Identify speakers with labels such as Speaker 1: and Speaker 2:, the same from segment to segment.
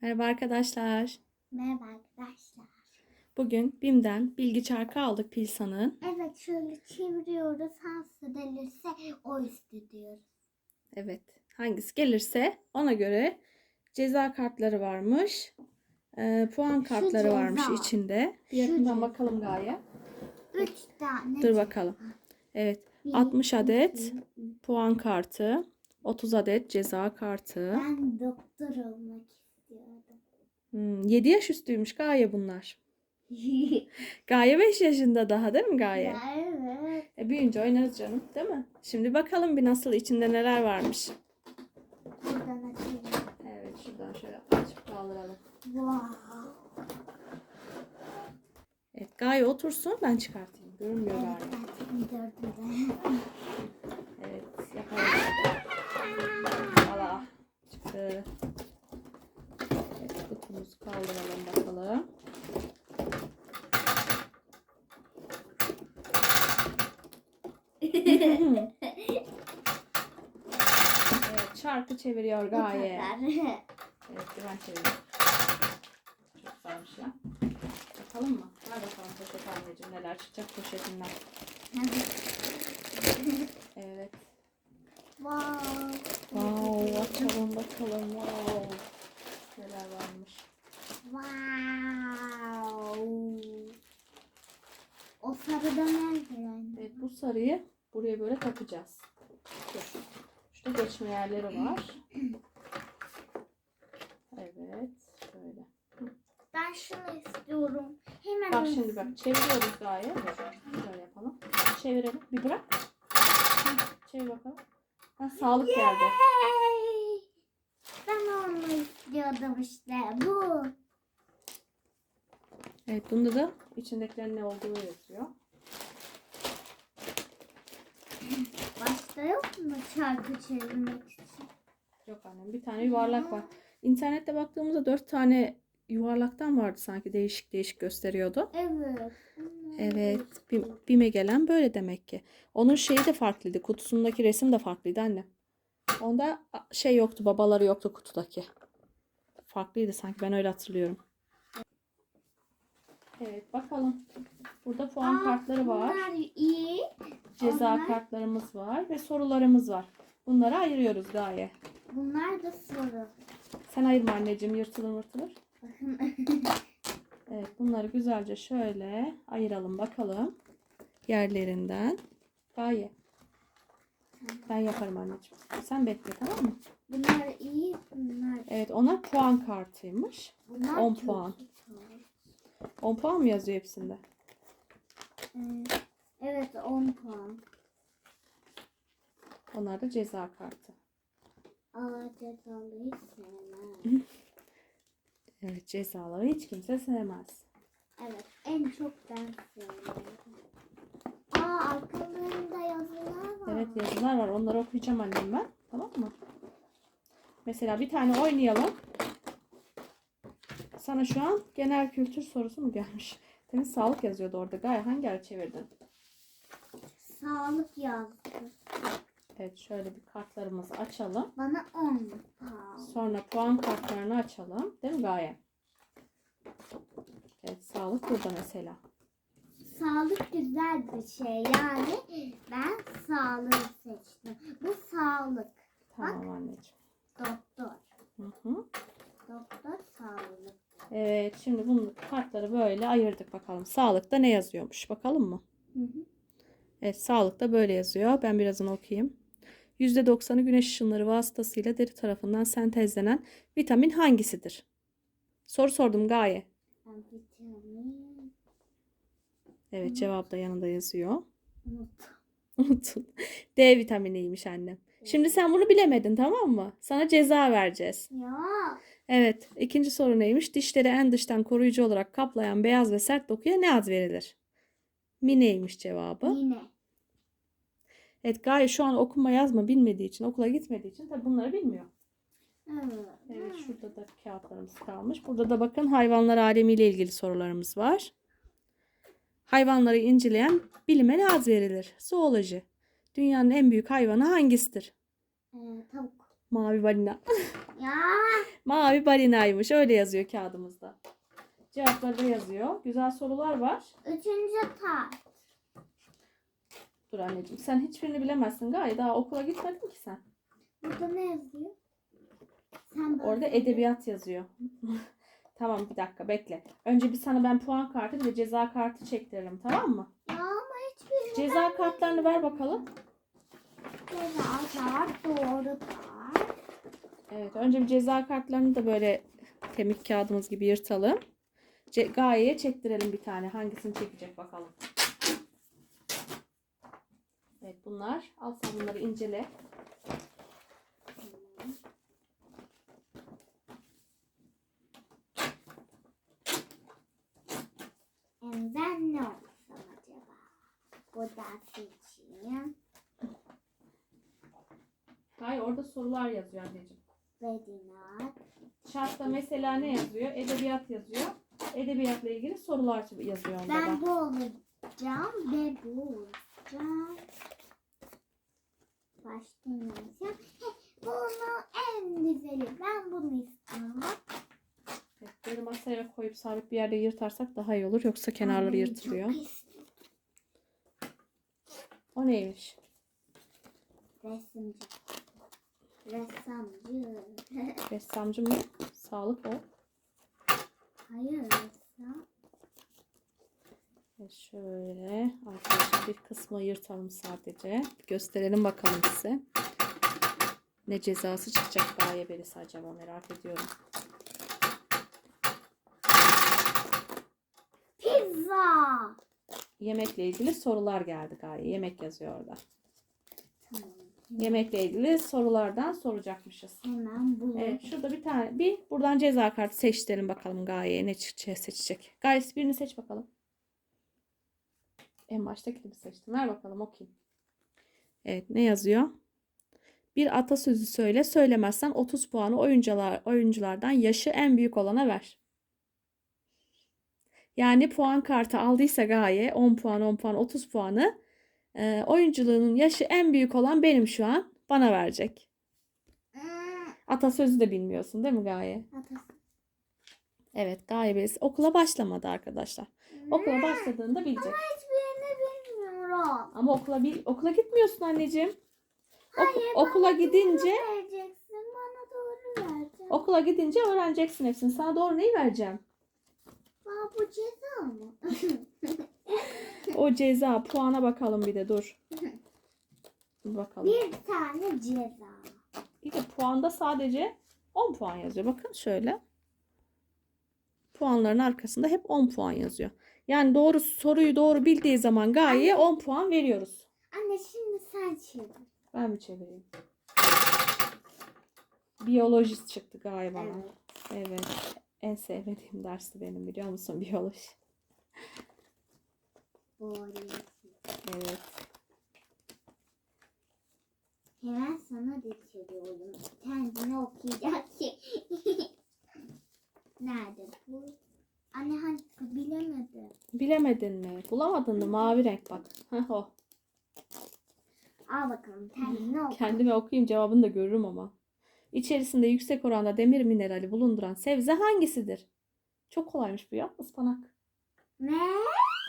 Speaker 1: Merhaba arkadaşlar.
Speaker 2: Merhaba arkadaşlar.
Speaker 1: Bugün BİM'den bilgi çarkı aldık Pilsa'nın.
Speaker 2: Evet şöyle çeviriyoruz. Hangisi delirse o istediyoruz.
Speaker 1: Evet. Hangisi gelirse ona göre ceza kartları varmış. Ee, puan kartları
Speaker 2: ceza.
Speaker 1: varmış içinde. Bir yakından bakalım Gaye.
Speaker 2: Üç tane.
Speaker 1: Dur bakalım. Evet.
Speaker 2: Bir,
Speaker 1: 60
Speaker 2: iki,
Speaker 1: adet puan kartı. 30 adet ceza kartı.
Speaker 2: Ben doktor olmak istiyordum.
Speaker 1: Hmm, 7 yaş üstüymüş Gaye bunlar. Gaye 5 yaşında daha değil mi Gaye?
Speaker 2: evet.
Speaker 1: E, büyüyünce oynarız canım değil mi? Şimdi bakalım bir nasıl içinde neler varmış.
Speaker 2: Buradan açayım.
Speaker 1: Evet şuradan şöyle açıp kaldıralım.
Speaker 2: Wow.
Speaker 1: Evet Gaye otursun ben çıkartayım. Görünmüyor
Speaker 2: Evet
Speaker 1: Gaye. Evet yapalım. Allah çıktı. Kaldıralım bakalım. evet çarkı çeviriyor
Speaker 2: Bu
Speaker 1: Gaye.
Speaker 2: kadar.
Speaker 1: Evet ben çeviriyorum. Çok güzelmiş ya. Bakalım mı? Ver bakalım poşet anneciğim neler çıkacak poşetinden. Evet.
Speaker 2: wow.
Speaker 1: Wow açalım bakalım. Wow. Neler varmış.
Speaker 2: Wow. O sarıda nerede yani?
Speaker 1: Evet bu sarıyı buraya böyle takacağız. Dur. Şurada geçme yerleri var. Evet. Şöyle.
Speaker 2: Ben şunu istiyorum. Hemen
Speaker 1: Bak şimdi bak çeviriyoruz gayet. Şöyle yapalım. Çevirelim. Bir bırak. Çevir bakalım. Ha, sağlık geldi.
Speaker 2: Yay! Ben onu istiyordum işte. Bu.
Speaker 1: Evet bunda da içindekilerin ne olduğu yazıyor.
Speaker 2: Başka yok mu şarkı çevirmek için?
Speaker 1: Yok annem bir tane yuvarlak var. İnternette baktığımızda dört tane yuvarlaktan vardı sanki değişik değişik gösteriyordu.
Speaker 2: Evet.
Speaker 1: Evet Bim- BİM'e gelen böyle demek ki. Onun şeyi de farklıydı. Kutusundaki resim de farklıydı anne. Onda şey yoktu babaları yoktu kutudaki. Farklıydı sanki ben öyle hatırlıyorum. Evet bakalım. Burada puan
Speaker 2: Aa,
Speaker 1: kartları var.
Speaker 2: İyi.
Speaker 1: Ceza
Speaker 2: onlar-
Speaker 1: kartlarımız var ve sorularımız var. Bunları ayırıyoruz Gaye.
Speaker 2: Bunlar da soru.
Speaker 1: Sen ayırma anneciğim yırtılır mırtılır. Evet bunları güzelce şöyle ayıralım bakalım. Yerlerinden. Gaye. Ben yaparım anneciğim. Sen bekle tamam mı?
Speaker 2: bunlar iyi. Bunlar.
Speaker 1: Evet ona puan kartıymış.
Speaker 2: Bunlar
Speaker 1: 10
Speaker 2: kötü.
Speaker 1: puan. 10 puan mı yazıyor hepsinde?
Speaker 2: Ee, Evet 10 puan.
Speaker 1: Onlar da ceza kartı.
Speaker 2: Aa cezalıyı sevmem.
Speaker 1: Evet cezaları hiç kimse sevmez.
Speaker 2: Evet en çok ben seviyorum. Aa arkalarında yazılar var.
Speaker 1: Evet yazılar var. Onları okuyacağım annem ben. Tamam mı? Mesela bir tane oynayalım. Sana şu an genel kültür sorusu mu gelmiş? Senin sağlık yazıyordu orada. Gaye hangi ara çevirdin?
Speaker 2: Sağlık yazdı.
Speaker 1: Evet şöyle bir kartlarımızı açalım.
Speaker 2: Bana 10 puan.
Speaker 1: Sonra puan kartlarını açalım. Değil mi Gaye? Evet sağlık burada mesela.
Speaker 2: Sağlık güzel bir şey. Yani ben sağlığı seçtim. Bu sağlık.
Speaker 1: Tamam anneciğim.
Speaker 2: Doktor.
Speaker 1: Hı hı.
Speaker 2: Doktor sağlık.
Speaker 1: Evet şimdi bunu kartları böyle ayırdık bakalım. Sağlıkta ne yazıyormuş bakalım mı?
Speaker 2: Hı hı.
Speaker 1: Evet sağlıkta böyle yazıyor. Ben birazını okuyayım. %90'ı güneş ışınları vasıtasıyla deri tarafından sentezlenen vitamin hangisidir? Soru sordum Gaye. Evet cevap da yanında yazıyor.
Speaker 2: unut.
Speaker 1: Unutun. D vitaminiymiş annem. Şimdi sen bunu bilemedin tamam mı? Sana ceza vereceğiz.
Speaker 2: Ya
Speaker 1: Evet. ikinci soru neymiş? Dişleri en dıştan koruyucu olarak kaplayan beyaz ve sert dokuya ne ad verilir? Mineymiş cevabı.
Speaker 2: yine.
Speaker 1: Evet Gaye şu an okuma yazma bilmediği için, okula gitmediği için tabii bunları bilmiyor.
Speaker 2: Evet.
Speaker 1: Evet şurada da kağıtlarımız kalmış. Burada da bakın hayvanlar alemiyle ilgili sorularımız var. Hayvanları inceleyen bilime ne ad verilir? Zooloji. Dünyanın en büyük hayvanı hangisidir?
Speaker 2: Ee, tavuk.
Speaker 1: Mavi balina.
Speaker 2: Ya
Speaker 1: Mavi balinaymış. Öyle yazıyor kağıdımızda. Cevapları da yazıyor. Güzel sorular var.
Speaker 2: üçüncü tat.
Speaker 1: Dur anneciğim sen hiçbirini bilemezsin gayet. Daha okula gitmedin ki sen.
Speaker 2: Burada ne yazıyor? Sen.
Speaker 1: Orada edebiyat yazıyor. tamam bir dakika bekle. Önce bir sana ben puan kartı de ceza kartı çektirelim tamam mı?
Speaker 2: Ya ama hiçbirini
Speaker 1: Ceza kartlarını ver bakalım.
Speaker 2: Ceza kart, doğru kart.
Speaker 1: Evet önce bir ceza kartlarını da böyle kemik kağıdımız gibi yırtalım. Ce- Gaye'ye çektirelim bir tane. Hangisini çekecek bakalım. Evet bunlar. Al sen bunları incele.
Speaker 2: Ben ne olsam acaba? Bu ders için.
Speaker 1: Gaye orada sorular yazıyor anneciğim.
Speaker 2: Vedinat.
Speaker 1: Şartta mesela ne yazıyor? Edebiyat yazıyor. Edebiyatla ilgili sorular yazıyor onda
Speaker 2: Ben
Speaker 1: da.
Speaker 2: bu olacağım ve bu olacağım. Başka ne? Heh, Bunu en güzeli. Ben bunu istiyorum.
Speaker 1: Evet, böyle masaya koyup sabit bir yerde yırtarsak daha iyi olur. Yoksa kenarları
Speaker 2: Annem
Speaker 1: yırtılıyor. O neymiş?
Speaker 2: Resimci. Ressamcı.
Speaker 1: Ressamcı mı? Sağlık o.
Speaker 2: Hayır ressam.
Speaker 1: Şöyle arkadaşlar bir kısmı yırtalım sadece. Gösterelim bakalım size. Ne cezası çıkacak Gaye Berisi acaba merak ediyorum.
Speaker 2: Pizza.
Speaker 1: Yemekle ilgili sorular geldi Gaye. Yemek yazıyor orada.
Speaker 2: Tamam.
Speaker 1: Yemekle ilgili sorulardan soracakmışız.
Speaker 2: Hemen bu.
Speaker 1: Evet şurada bir tane bir buradan ceza kartı seçtirelim bakalım Gaye'ye ne çıkacak seçecek. Gaye birini seç bakalım. En baştakini mi seçtin? Ver bakalım okuyayım. Evet ne yazıyor? Bir atasözü söyle. Söylemezsen 30 puanı oyuncular, oyunculardan yaşı en büyük olana ver. Yani puan kartı aldıysa Gaye 10 puan 10 puan 30 puanı e, oyunculuğunun yaşı en büyük olan benim şu an bana verecek. Atasözü de bilmiyorsun değil mi Gaye?
Speaker 2: atası.
Speaker 1: Evet Gaye Belis okula başlamadı arkadaşlar. Okula başladığında bilecek.
Speaker 2: Hiçbirini bilmiyorum.
Speaker 1: Ama okula bil okula gitmiyorsun anneciğim.
Speaker 2: Hayır,
Speaker 1: okula gidince okula gidince öğreneceksin hepsini. Sana doğru neyi vereceğim?
Speaker 2: Aa, bu ceza mı?
Speaker 1: O ceza puana bakalım bir de dur. Bakalım.
Speaker 2: bir tane ceza.
Speaker 1: İyi de puanda sadece 10 puan yazıyor. Bakın şöyle. Puanların arkasında hep 10 puan yazıyor. Yani doğru soruyu doğru bildiği zaman Gaye'ye 10 puan veriyoruz.
Speaker 2: Anne şimdi sen çevir.
Speaker 1: Ben mi çevireyim? Biyolojist çıktı galiba.
Speaker 2: Evet.
Speaker 1: Evet. En sevmediğim dersti benim biliyor musun biyoloji?
Speaker 2: Doğru.
Speaker 1: Evet.
Speaker 2: Hemen sana da çeviriyorum. Kendini okuyacak ki. Nerede bu? Anne hangisi bilemedim.
Speaker 1: Bilemedin mi? Bulamadın mı? Mavi renk bak. Heh, o.
Speaker 2: Al bakalım kendini oku.
Speaker 1: Kendime okuyayım cevabını da görürüm ama. İçerisinde yüksek oranda demir minerali bulunduran sebze hangisidir? Çok kolaymış bu ya. Ispanak.
Speaker 2: Ne?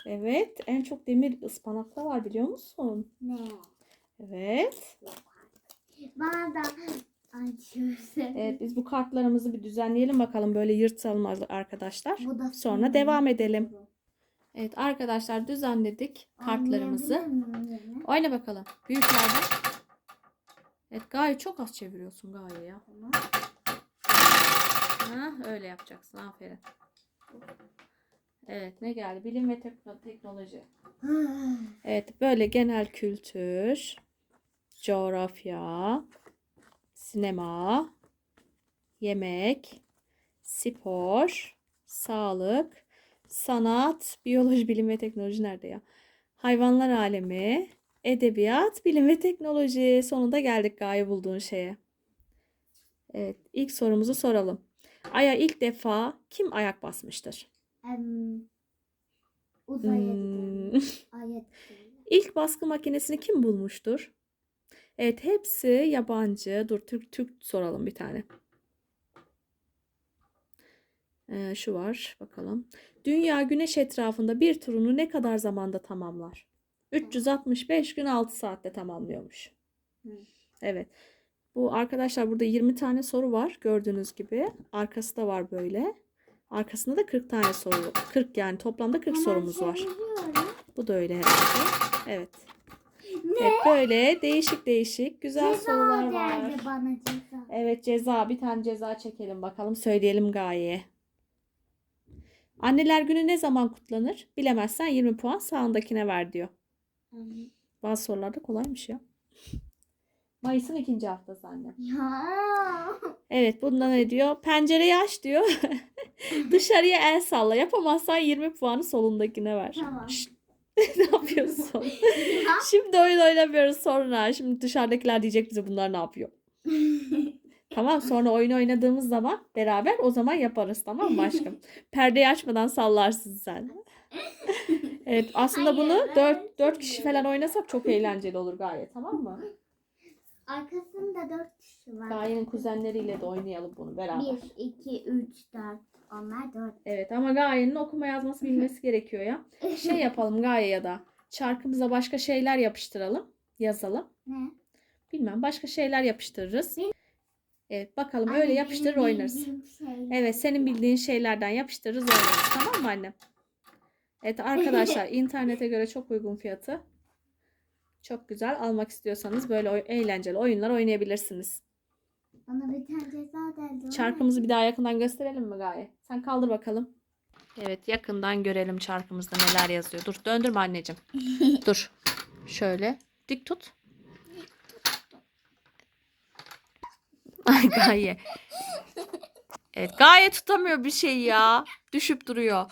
Speaker 1: Evet. En çok demir ıspanakta var biliyor musun?
Speaker 2: Ne?
Speaker 1: Evet.
Speaker 2: Bana da.
Speaker 1: Evet biz bu kartlarımızı bir düzenleyelim bakalım. Böyle yırtalım arkadaşlar. Sonra devam edelim. Evet arkadaşlar düzenledik kartlarımızı. Oyna bakalım. Büyüklerden. Evet Gaye çok az çeviriyorsun Gaye ya. Ha, öyle yapacaksın. Aferin. Evet ne geldi? Bilim ve tekno- teknoloji. Evet böyle genel kültür, coğrafya, sinema, yemek, spor, sağlık, sanat, biyoloji, bilim ve teknoloji nerede ya? Hayvanlar alemi, edebiyat, bilim ve teknoloji. Sonunda geldik gaye bulduğun şeye. Evet, ilk sorumuzu soralım. Ay'a ilk defa kim ayak basmıştır?
Speaker 2: Em, uzaya
Speaker 1: Hmm.
Speaker 2: Aya.
Speaker 1: İlk baskı makinesini kim bulmuştur? Evet hepsi yabancı. Dur Türk Türk soralım bir tane. Ee, şu var bakalım. Dünya güneş etrafında bir turunu ne kadar zamanda tamamlar? 365 gün 6 saatte tamamlıyormuş.
Speaker 2: Hı.
Speaker 1: Evet. Bu arkadaşlar burada 20 tane soru var gördüğünüz gibi. Arkası da var böyle. Arkasında da 40 tane soru. 40 yani toplamda 40
Speaker 2: Hemen
Speaker 1: sorumuz var.
Speaker 2: çeviriyorum.
Speaker 1: Bu da öyle herhalde. Evet.
Speaker 2: Ne?
Speaker 1: Evet böyle değişik değişik güzel
Speaker 2: Ceza
Speaker 1: sorular var.
Speaker 2: bana ceza.
Speaker 1: Evet ceza bir tane ceza çekelim bakalım söyleyelim Gaye'ye. Anneler günü ne zaman kutlanır? Bilemezsen 20 puan sağındakine ver diyor. Bazı sorular da kolaymış ya. Mayıs'ın ikinci haftası anne.
Speaker 2: Ya.
Speaker 1: Evet bunda ne diyor? Pencereyi aç diyor. Dışarıya el salla. Yapamazsan 20 puanı solundakine ver.
Speaker 2: Tamam.
Speaker 1: Şşt. ne yapıyorsun? Şimdi oyun oynamıyoruz sonra. Şimdi dışarıdakiler diyecek bize bunlar ne yapıyor? Tamam sonra oyun oynadığımız zaman beraber o zaman yaparız tamam mı aşkım? Perdeyi açmadan sallarsın sen. Evet aslında
Speaker 2: Hayır,
Speaker 1: bunu
Speaker 2: ben
Speaker 1: 4 4 kişi falan oynasak çok eğlenceli olur gayet tamam mı?
Speaker 2: Arkasında dört kişi var.
Speaker 1: Gaye'nin kuzenleriyle de oynayalım bunu beraber.
Speaker 2: Bir, iki, üç, dört. Onlar dört.
Speaker 1: Evet ama Gaye'nin okuma yazması bilmesi gerekiyor ya. Şey yapalım Gaye ya da çarkımıza başka şeyler yapıştıralım. Yazalım.
Speaker 2: Ne?
Speaker 1: Bilmem başka şeyler yapıştırırız. Evet bakalım
Speaker 2: Anne,
Speaker 1: öyle yapıştırır oynarız.
Speaker 2: şeyler.
Speaker 1: Evet senin bildiğin şeylerden yapıştırırız oynarız tamam mı annem? Evet arkadaşlar internete göre çok uygun fiyatı. Çok güzel. Almak istiyorsanız böyle oy- eğlenceli oyunlar oynayabilirsiniz.
Speaker 2: Bana bir tane ceza geldi.
Speaker 1: Çarkımızı bir daha yakından gösterelim mi Gaye? Sen kaldır bakalım. Evet yakından görelim çarkımızda neler yazıyor. Dur döndürme anneciğim. Dur. Şöyle. Dik tut. Ay Gaye. Evet Gaye tutamıyor bir şey ya. Düşüp duruyor.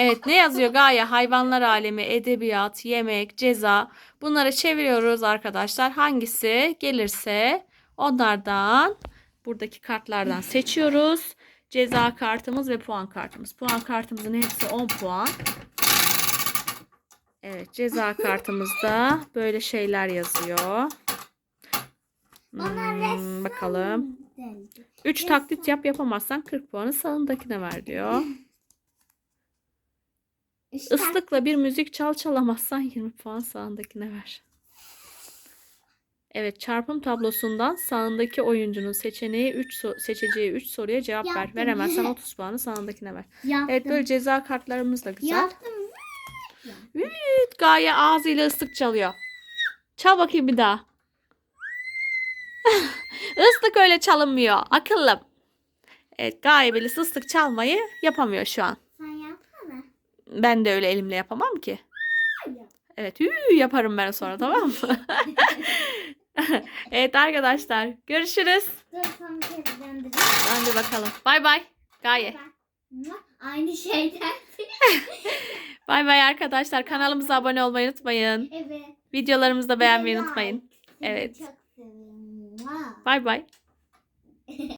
Speaker 1: Evet ne yazıyor Gaye? Hayvanlar alemi, edebiyat, yemek, ceza. Bunları çeviriyoruz arkadaşlar. Hangisi gelirse onlardan buradaki kartlardan seçiyoruz. Ceza kartımız ve puan kartımız. Puan kartımızın hepsi 10 puan. Evet ceza kartımızda böyle şeyler yazıyor. Hmm, bakalım.
Speaker 2: geldi.
Speaker 1: 3
Speaker 2: Ressam.
Speaker 1: taklit yap yapamazsan 40 puanı sağındakine ver diyor.
Speaker 2: İşte
Speaker 1: Islıkla bir müzik çal çalamazsan 20 puan sağındakine ver. Evet çarpım tablosundan sağındaki oyuncunun seçeneği 3 seçeceği 3 soruya cevap ver.
Speaker 2: Yaptım.
Speaker 1: Veremezsen 30 puanı sağındakine ver.
Speaker 2: yaptım.
Speaker 1: Evet böyle ceza kartlarımız da güzel.
Speaker 2: Yaptım.
Speaker 1: Evet, Gaye ağzıyla ıslık çalıyor. Çal bakayım bir daha. Islık öyle çalınmıyor. Akıllım. Evet Gaye Melis ıslık çalmayı yapamıyor şu an. Ben de öyle elimle yapamam ki. Evet hü yaparım ben sonra tamam mı? evet arkadaşlar görüşürüz.
Speaker 2: Dur son kez döndüreyim.
Speaker 1: Hadi bakalım. Bay bay. Gaye.
Speaker 2: Aynı şeyden.
Speaker 1: Bay bay arkadaşlar. Kanalımıza abone olmayı unutmayın.
Speaker 2: Evet.
Speaker 1: Videolarımızı da beğenmeyi unutmayın. Evet.
Speaker 2: Çok seviyorum.
Speaker 1: Bay bay.